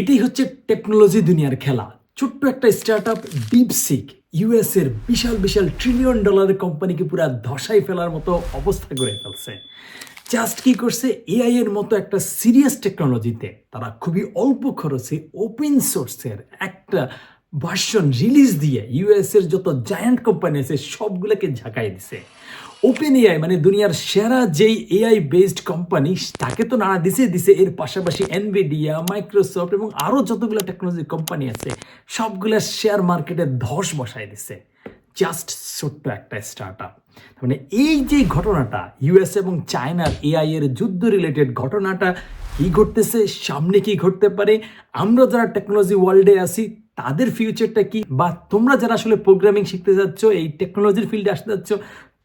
এটাই হচ্ছে টেকনোলজি দুনিয়ার খেলা। ছোট্ট একটা স্টার্ট আপ ডিপসিক ইউএস এর বিশাল বিশাল ট্রিলিয়ন ডলারের কোম্পানিকে পুরো ধসাই ফেলার মতো অবস্থা করে ফেলছে। জাস্ট কি করছে? এআই এর মতো একটা সিরিয়াস টেকনোলজিতে তারা খুবই অল্প খরচে ওপেন সোর্সের একটা ভার্সন রিলিজ দিয়ে ইউএস এর যত জায়ান্ট কোম্পানি আছে সবগুলোকে ঝাঁকাই দিছে। ওপেন এআই মানে দুনিয়ার সেরা যেই এআই বেসড কোম্পানি তাকে তো নাড়া দিছে দিছে। এর পাশাপাশি এনভিডিয়া মাইক্রোসফট এবং আরও যতগুলো টেকনোলজি কোম্পানি আছে, সবগুলো শেয়ার মার্কেটে ধস বসায় দিছে। জাস্ট ছোট্ট একটা স্টার্ট আপ মানে এই যে ঘটনাটা ইউএস এবং চায়নার এআই এর যুদ্ধ রিলেটেড ঘটনাটা, কি ঘটতেছে, সামনে কি ঘটতে পারে, আমরা যারা টেকনোলজি ওয়ার্ল্ডে আছি, তাদের ফিউচারটা কি? বা তোমরা যারা আসলে প্রোগ্রামিং শিখতে যাচ্ছ, এই টেকনোলজির ফিল্ডে আসতে যাচ্ছ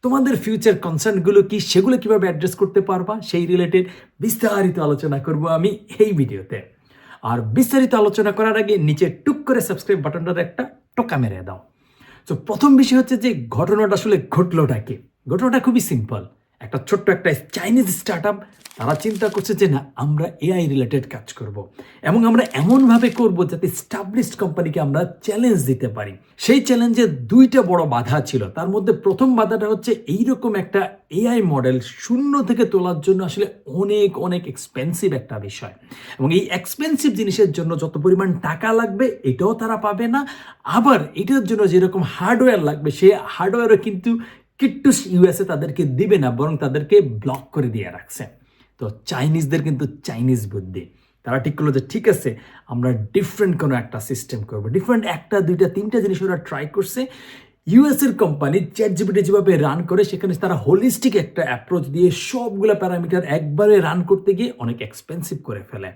তোমাদের ফিউচার কনসার্নগুলো কি, সেগুলো কীভাবে অ্যাড্রেস করতে পারবা, সেই রিলেটেড বিস্তারিত আলোচনা করব আমি এই ভিডিওতে। আর বিস্তারিত আলোচনা করার আগে নিচে টুক করে সাবস্ক্রাইব বাটনটার একটা টোকা মেরে দাও। তো প্রথম বিষয় হচ্ছে যে, ঘটনাটা আসলে ঘটলোটা কি? ঘটনাটা খুবই সিম্পল একটা ছোট্ট একটা চাইনিজ স্টার্ট আপ তারা চিন্তা করছে যে না, আমরা এআই রিলেটেড কাজ করব। এবং আমরা এমনভাবে করব যাতে স্টাবলিশড কোম্পানিকে আমরা চ্যালেঞ্জ দিতে পারি। সেই চ্যালেঞ্জে দুইটা বড় বাধা ছিল। তার মধ্যে প্রথম বাধাটা হচ্ছে এইরকম একটা এআই মডেল শূন্য থেকে তোলার জন্য আসলে অনেক অনেক এক্সপেন্সিভ একটা বিষয়। এবং এই এক্সপেন্সিভ জিনিসের জন্য যত পরিমাণ টাকা লাগবে, এটাও তারা পাবে না। আবার এটার জন্য যেরকম হার্ডওয়্যার লাগবে সেই হার্ডওয়্যারও কিন্তু কিট্টু ইউএসএ তাদেরকে দিবে না, বরং তাদেরকে ব্লক করে দিয়ে রাখছে। তো চাইনিজদের কিন্তু চাইনিজ বুদ্ধি। তারা ঠিক করল যে, ঠিক আছে, আমরা ডিফারেন্ট কোনো একটা সিস্টেম করব। ডিফারেন্ট একটা, দুইটা, তিনটা জিনিস ওরা ট্রাই করছে। ইউএস এর কোম্পানি চ্যাট জিপিটি যেভাবে রান করে, সেখানে তারা হোলিস্টিক একটা অ্যাপ্রোচ দিয়ে সবগুলো প্যারামিটার একবারে রান করতে গিয়ে অনেক এক্সপেন্সিভ করে ফেলে।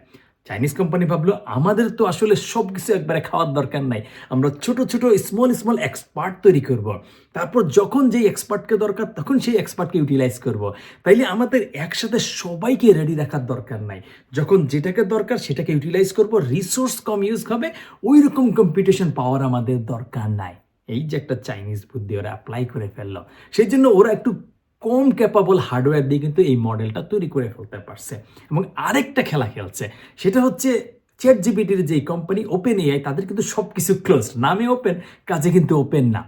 চাইনিজ কোম্পানি ভাবলো, আমাদের তো আসলে সব কিছু একবারে খাওয়ার দরকার নাই। আমরা ছোট ছোট স্মল স্মল এক্সপার্ট তৈরি করব। তারপর যখন যেই এক্সপার্টকে দরকার, তখন সেই এক্সপার্টকে ইউটিলাইজ করব। তাইলে আমাদের একসাথে সবাইকে রেডি রাখার দরকার নাই। যখন যেটাকে দরকার, সেটাকে ইউটিলাইজ করব। রিসোর্স কম ইউজ হবে ওই রকম কম্পিটিশন পাওয়ার আমাদের দরকার নাই। এই যে একটা চাইনিজ বুদ্ধি, ওরা অ্যাপ্লাই করে ফেলল। সেই জন্য ওরা একটু কম ক্যাপাবল হার্ডওয়্যার দিয়ে কিন্তু এই মডেলটা তৈরি করে ফেলতে পারছে। এবং আরেকটা খেলা খেলছে, সেটা হচ্ছে চ্যাট জিবিটির যে কোম্পানি ওপেন এআই তাদের কিন্তু সব কিছু ক্লোজ নামে ওপেন কাজে কিন্তু ওপেন না।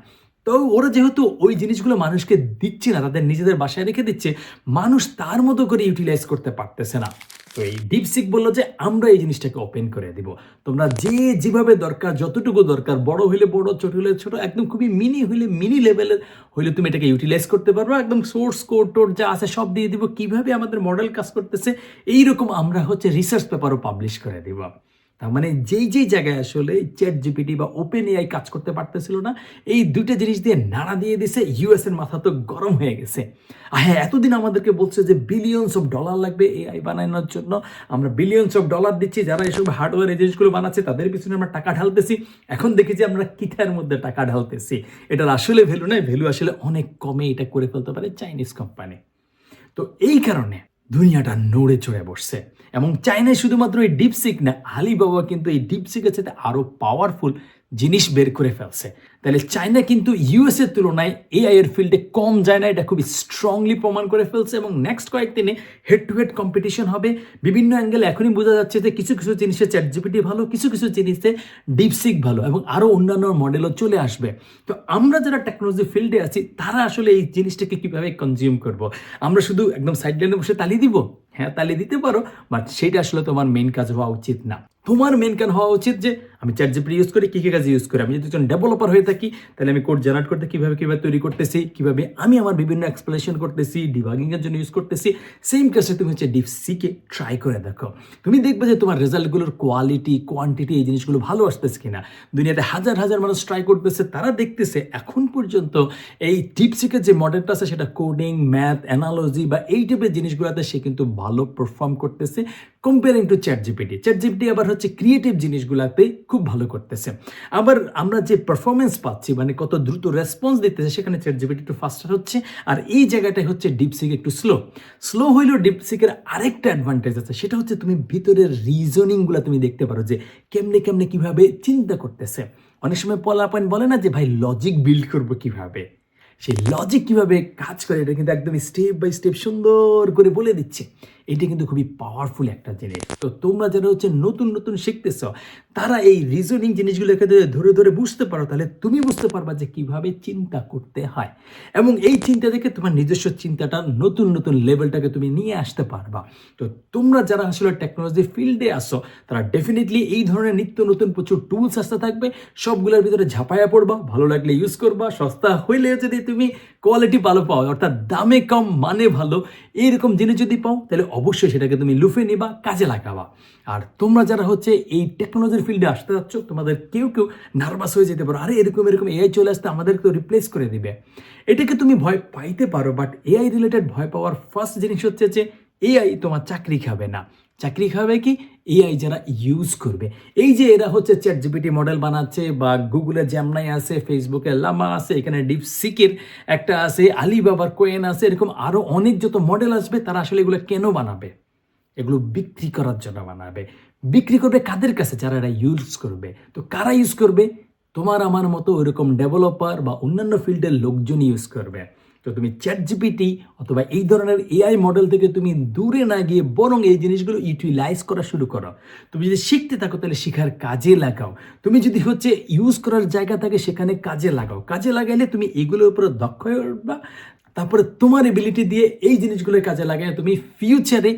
তো ওরা যেহেতু ওই জিনিসগুলো মানুষকে দিচ্ছে না, তাদের নিজেদের বাসায় রেখে দিচ্ছে, মানুষ তার মতো করে ইউটিলাইজ করতে পারতেছে না। তো এই ডিপসিক বলল যে, আমরা এই জিনিসটাকে ওপেন করে দিব। তোমরা যে যেভাবে দরকার, যতটুকু দরকার, বড় হইলে বড়, ছোট হইলে ছোট, একদম খুবই মিনি হইলে মিনি লেভেলের হইলে তুমি এটাকে ইউটিলাইজ করতে পারবে। একদম সোর্স কোড টোড যা আছে সব দিয়ে দিব। কীভাবে আমাদের মডেল কাজ করতেছে, এইরকম আমরা হচ্ছে রিসার্চ পেপারও পাবলিশ করে দিব। তার মানে যেই যেই জায়গায় আসলে চ্যাট জিপিটি বা ওপেন এআই কাজ করতে পারতেছিল না, এই দুইটা জিনিস দিয়ে নাড়া দিয়ে দিছে ইউএস এর মাথা তো গরম হয়ে গেছে। হ্যাঁ এতদিন আমাদেরকে বলছে যে বিলিয়নস অফ ডলার লাগবে এআই বানানোর জন্য। আমরা বিলিয়নস অফ ডলার দিচ্ছি, যারা এসব হার্ডওয়্যার এই জিনিসগুলো বানাচ্ছে, তাদের পিছনে আমরা টাকা ঢালতেছি। এখন দেখি যে আমরা কিটার মধ্যে টাকা ঢালতেছি। এটার আসলে ভ্যালু নয় ভ্যালু আসলে অনেক কমে এটা করে ফেলতে পারে চাইনিজ কোম্পানি তো এই কারণে দুনিয়াটা নড়ে চড়ে বসছে। এবং চায়নায় শুধুমাত্র এই ডিপসিক না, আলিবাবা কিন্তু এই ডিপসিকের সাথে আরও পাওয়ারফুল জিনিস বের করে ফেলছে। তাহলে চায়না কিন্তু ইউএস এর তুলনায় এআই এর ফিল্ডে কম যায় না, এটা খুবই স্ট্রংলি প্রমাণ করে ফেলছে এবং নেক্সট কয়েকদিনে হেড টু হেড কম্পিটিশন হবে। বিভিন্ন অ্যাঙ্গেলে এখনই বোঝা যাচ্ছে যে কিছু কিছু জিনিসে চ্যাট জিপিটি ভালো, কিছু কিছু জিনিসে ডিপসিক ভালো এবং আরও অন্যান্য মডেলও চলে আসবে। তো আমরা যারা টেকনোলজি ফিল্ডে আছি, তারা আসলে এই জিনিসটাকে কীভাবে কনজিউম করব? আমরা শুধু একদম সাইড লাইনে বসে তালি দিব? হ্যাঁ তালি দিতে পারো বাট সেটা আসলে তোমার মেন কাজ হওয়া উচিত না। তোমার মেন কাজ হওয়া উচিত যে, আমি চ্যাট ইউজ করি, কী কী কাজে ইউজ করি? আমি যদি একজন ডেভেলপার হয়ে থাকি, তাহলে আমি কোড জেনারেট করতে কীভাবে কীভাবে তৈরি করতেছি, কীভাবে আমি আমার বিভিন্ন এক্সপ্লেনেশন করতেছি ডিবাগিংয়ের জন্য ইউজ করতেছি সেম কাজে তুমি হচ্ছে ডিপ সিকে ট্রাই করে দেখো। তুমি দেখবে যে তোমার রেজাল্টগুলোর কোয়ালিটি কোয়ান্টিটি এই জিনিসগুলো ভালো আসতেছে কিনা। দুনিয়াতে হাজার হাজার মানুষ ট্রাই করতেছে, তারা দেখতেছে, এখন পর্যন্ত এই ডিপসিকের যে মডেলটা আছে, সেটা কোডিং ম্যাথ অ্যানালজি বা এই টাইপের জিনিসগুলোতে সে কিন্তু ভালো পারফর্ম করতেছে। Comparing to chat GPT chat GPT আবার হচ্ছে ক্রিয়েটিভ জিনিসগুলোতে খুব ভালো করতেছে। আবার আমরা যে পারফরমেন্স পাচ্ছি মানে কত দ্রুত রেসপন্স দিতেছে, সেখানে চ্যাট জিপিটি একটু ফাস্টার হচ্ছে। আর এই জায়গাটায় হচ্ছে ডিপসিক একটু স্লো স্লো হইলেও ডিপসিকের আরেকটা অ্যাডভান্টেজ আছে। সেটা হচ্ছে তুমি ভিতরের রিজনিংগুলো তুমি দেখতে পারো যে কেমনে কেমনে কীভাবে চিন্তা করতেছে। অনেক সময় পলাপান বলে না যে, ভাই লজিক বিল্ড করব কীভাবে? সেই লজিক কীভাবে কাজ করে, এটা কিন্তু একদম স্টেপ বাই স্টেপ সুন্দর করে বলে দিচ্ছে। এটা কিন্তু খুবই পাওয়ারফুল একটা জিনিস। তো তোমরা যারা হচ্ছে নতুন নতুন শিখতেছ, তারা এই রিজনিং জিনিসগুলোকে যদি ধরে ধরে বুঝতে পারো, তাহলে তুমি বুঝতে পারবা যে কীভাবে চিন্তা করতে হয়। এবং এই চিন্তা থেকে তোমার নিজস্ব চিন্তাটা নতুন নতুন লেভেলটাকে তুমি নিয়ে আসতে পারবা। তো তোমরা যারা আসলে টেকনোলজি ফিল্ডে আসো তারা ডেফিনেটলি এই ধরনের নিত্য নতুন প্রচুর টুলস আসতে থাকবে। সবগুলোর ভিতরে ঝাঁপায়া পড়বা, ভালো লাগলে ইউজ করবা, সস্তা হইলে যদি তুমি কোয়ালিটি ভালো পাও, অর্থাৎ দামে কম মানে ভালো এইরকম জিনিস যদি পাও, তাহলে অবশ্যই সেটাকে তুমি লুফে নিবা, কাজে লাগাবা। আর তোমরা যারা হচ্ছে এই টেকনোলজির ফিল্ডে আসতে যাচ্ছ, তোমাদের কেউ কেউ নার্ভাস হয়ে যেতে পারো। আরে, এরকম এরকম এআই চলে আসতে আমাদেরকে তো রিপ্লেস করে দিবে। এটাকে তুমি ভয় পাইতে পারো বাট এআই রিলেটেড ভয় পাওয়ার ফার্স্ট জিনিস হচ্ছে যে এআই তোমার চাকরি খাবে না। চাকরি খাবে কি? এআই যারা ইউজ করবে। এই যে এরা হচ্ছে চ্যাট জিপিটি মডেল বানাচ্ছে বা গুগলে জ্যামনাই আছে ফেসবুকে লামা আছে, এখানে ডিপসিকের একটা আছে আলিবাবার কোয়েন আছে, এরকম আরও অনেক যত মডেল আসবে, তারা আসলে এগুলো কেন বানাবে? এগুলো বিক্রি করার জন্য বানাবে। বিক্রি করবে কাদের কাছে? যারা এরা ইউজ করবে। তো কারা ইউজ করবে? তোমার আমার মতো ওইরকম ডেভেলপার বা অন্যান্য ফিল্ডের লোকজন ইউজ করবে। তো তুমি চ্যাট জিপিটি অথবা এই ধরনের এআই মডেল থেকে তুমি দূরে না গিয়ে বরং এই জিনিসগুলো ইউটিলাইজ করা শুরু করো। তুমি যদি শিখতে থাকো তাহলে শেখার কাজে লাগাও। তুমি যদি হচ্ছে ইউজ করার জায়গা থাকে সেখানে কাজে লাগাও। কাজে লাগাইলে তুমি এগুলোর উপরে দক্ষ হয়ে উঠবা। তারপরে তোমার এবিলিটি দিয়ে এই জিনিসগুলোর কাজে লাগাই তুমি ফিউচারে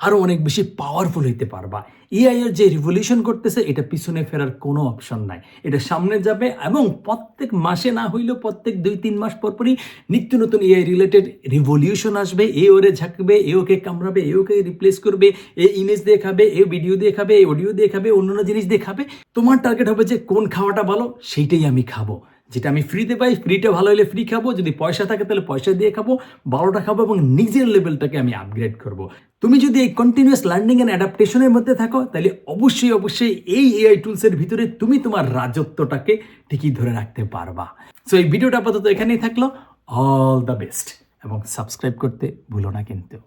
আরও অনেক বেশি পাওয়ারফুল হইতে পারবা। এআই এর যে রিভলিউশন করতেছে, এটা পিছনে ফেরার কোনো অপশন নাই। এটা সামনে যাবে এবং প্রত্যেক মাসে না হইলেও প্রত্যেক দুই, তিন মাস পর পরই নিত্য নতুন এআই রিলেটেড রিভলিউশন আসবে। এ ওরে ঝাঁকবে, এ ওকে কামড়াবে, এ ওকে রিপ্লেস করবে, এ ইমেজ দিয়ে খাবে এ ভিডিও দিয়ে খাবে এ অডিও দিয়ে খাবে অন্যান্য জিনিস দিয়ে খাবে তোমার টার্গেট হবে যে কোন খাওয়াটা ভালো, সেইটাই আমি খাব। যেটা আমি ফ্রিতে পাই ফ্রিটা ভালো হলে ফ্রি খাব, যদি পয়সা থাকে তাহলে পয়সা দিয়ে খাব বারোটা খাব এবং নিজের লেভেলটাকে আমি আপগ্রেড করব। তুমি যদি এই কন্টিনিউয়াস লার্নিং অ্যান্ড অ্যাডাপ্টেশনের মধ্যে থাকো, তাহলে অবশ্যই অবশ্যই এই এআই টুলসের ভিতরে তুমি তোমার রাজত্বটাকে ঠিকই ধরে রাখতে পারবা। সো এই ভিডিওটা আপাতত এখানেই থাকল। অল দ্য বেস্ট এবং সাবস্ক্রাইব করতে ভুলো না কিন্তু।